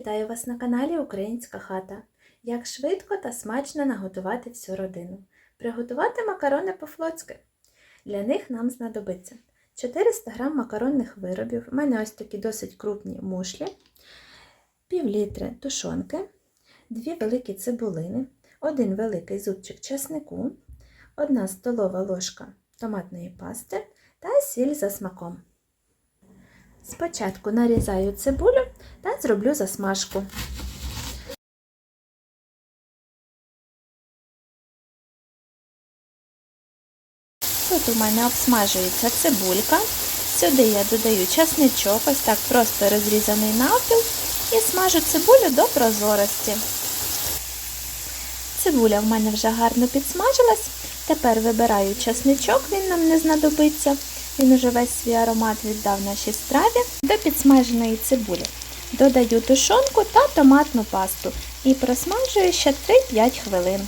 Вітаю вас на каналі Українська хата. Як швидко та смачно наготувати всю родину. Приготувати макарони по-флотськи. Для них нам знадобиться 400 г макаронних виробів. У мене ось такі досить крупні мушлі, пів літри тушонки, 2 великі цибулини, 1 великий зубчик чеснику, 1 столова ложка томатної пасти та сіль за смаком. Спочатку нарізаю цибулю та зроблю засмажку. Тут у мене обсмажується цибулька. Сюди я додаю часничок, ось так просто розрізаний навпіл, і смажу цибулю до прозорості. Цибуля в мене вже гарно підсмажилась. Тепер вибираю часничок, він нам не знадобиться. Він уже весь свій аромат віддав нашій страві. До підсмаженої цибулі додаю тушонку та томатну пасту і просмажую ще 3-5 хвилин.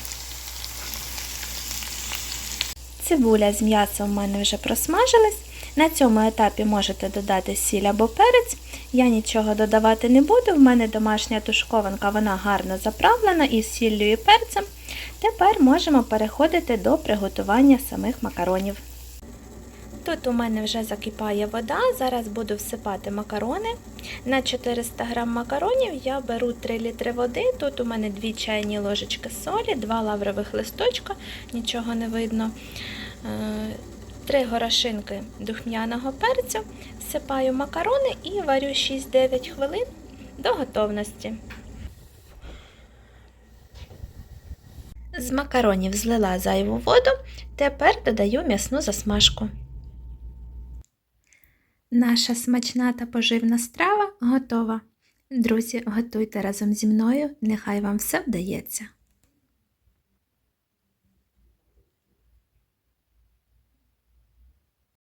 Цибуля з м'ясом в мене вже просмажилась. На цьому етапі можете додати сіль або перець. Я нічого додавати не буду, в мене домашня тушкованка, вона гарно заправлена із сіллю і перцем. Тепер можемо переходити до приготування самих макаронів. Тут у мене вже закипає вода, зараз буду всипати макарони. На 400 г макаронів я беру 3 літри води. Тут у мене 2 чайні ложечки солі, 2 лаврових листочка, нічого не видно. 3 горошинки духмяного перцю, всипаю макарони і варю 6-9 хвилин до готовності. З макаронів злила зайву воду, тепер додаю м'ясну засмажку. Наша смачна та поживна страва готова. Друзі, готуйте разом зі мною, нехай вам все вдається.